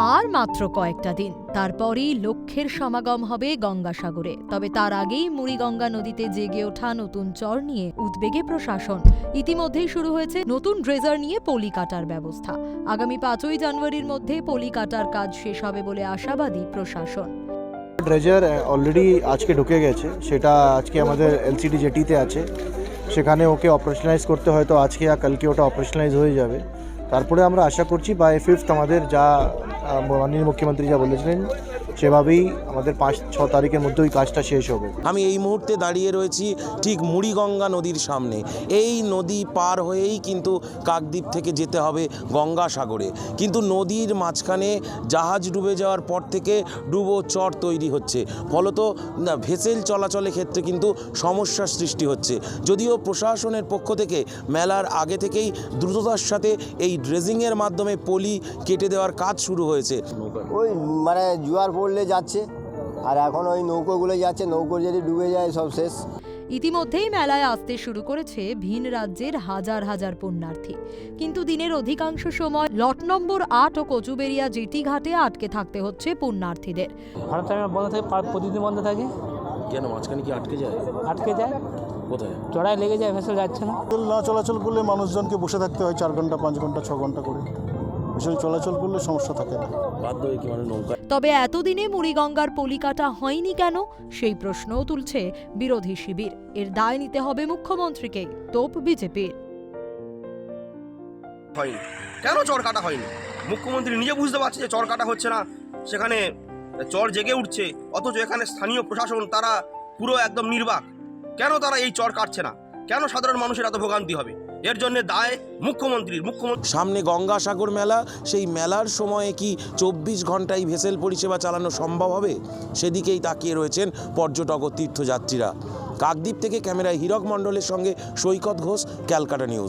আর মাত্র কয়েকটা দিন। তারপরেই লক্ষ্যের সমাগম হবে গঙ্গাসাগরে। তবে তার আগেই মুড়িগঙ্গা নদীতে জেগে ওঠা নতুন চর নিয়ে উদ্বেগে প্রশাসন। ইতিমধ্যেই শুরু হয়েছে নতুন ড্রেজার নিয়ে পলি কাটার ব্যবস্থা। আগামী পাঁচই জানুয়ারির মধ্যে পলি কাটার কাজ শেষ হবে বলে আশাবাদী প্রশাসন। ড্রেজার অলরেডি আজকে ঢুকে গেছে। সেটা আজকে আমাদের এলসিডি জেটিতে আছে। সেখানে ওকে অপারেশনালাইজ করতে হয়তো আজকে আর কালকে ওটা অপারেশনালাইজ হয়ে যাবে। তারপরে আমরা আশা করছি বাই ফিফথ আমাদের যা মাননীয় মুখ্যমন্ত্রী যা বলেছিলেন সেভাবেই আমাদের পাঁচ ছ তারিখের মধ্যে ওই কাজটা শেষ হবে। আমি এই মুহূর্তে দাঁড়িয়ে রয়েছি ঠিক মুড়িগঙ্গা নদীর সামনে। এই নদী পার হয়েই কিন্তু কাকদ্বীপ থেকে যেতে হবে গঙ্গাসাগরে। কিন্তু নদীর মাঝখানে জাহাজ ডুবে যাওয়ার পর থেকে ডুবো চর তৈরি হচ্ছে। ফলত না, ভেসেল চলাচলের ক্ষেত্রে কিন্তু সমস্যার সৃষ্টি হচ্ছে। যদিও প্রশাসনের পক্ষ থেকে মেলার আগে থেকেই দ্রুততার সাথে এই ড্রেজিংয়ের মাধ্যমে পলি কেটে দেওয়ার কাজ শুরু হয়েছে। ওই মানে জোয়ার পড়লে যাচ্ছে। আর এখন ওই নৌকোগুলো যাচ্ছে নৌকো যদি ডুবে যায় সব শেষ। ইতিমধ্যেই মেলায় আসতে শুরু করেছে ভিন রাজ্যের হাজার হাজার পুণ্যার্থী। কিন্তু দিনের অধিকাংশ সময় লট নম্বর আট ও কচুবেরিয়া জেটি ঘাটে আটকে থাকতে হচ্ছে পুণ্যার্থীদের। ভারত বন্ধ থাকে প্রতিদিন বন্ধ থাকে? কেন? মাঝখানে কি আটকে যায়? আটকে যায়? কোথায়? চড়াই লেগে যায় ভেসেল যাচ্ছে না না? চলাচল করলে মানুষজনকে বসে থাকতে হয় চার ঘণ্টা পাঁচ ঘণ্টা ছ ঘণ্টা করে। ভীষণ চলাচল করলে সমস্যা থাকে না। বাধ্য হয়ে কি মানে নৌকা তবে এতদিনে মুড়িগঙ্গার পলিকাটা হয়নি কেন? সেই প্রশ্নও তুলছে বিরোধী শিবির। এর দায় নিতে হবে মুখ্যমন্ত্রীকে তোপ বিজেপির। হয়নি। কেন চর কাটা হয়নি? মুখ্যমন্ত্রী নিজে বুঝতে পারছে যে চর কাটা হচ্ছে না। সেখানে চর জেগে উঠছে অথচ এখানে স্থানীয় প্রশাসন তারা পুরো একদম নির্বাক। কেন তারা এই চর কাটছে না? কেন সাধারণ মানুষের এত ভোগান্তি হবে? এর জন্য দায় মুখ্যমন্ত্রীর, মুখ্যমন্ত্রী সামনে গঙ্গাসাগর মেলা, সেই মেলার সময়ে কি চব্বিশ ঘন্টায় ভেসেল পরিষেবা চালানো সম্ভব হবে? সেদিকেই তাকিয়ে রয়েছেন পর্যটক ও তীর্থযাত্রীরা। কাকদ্বীপ থেকে ক্যামেরায় হীরক মণ্ডলের সঙ্গে সৈকত ঘোষ, ক্যালকাটা নিউজ।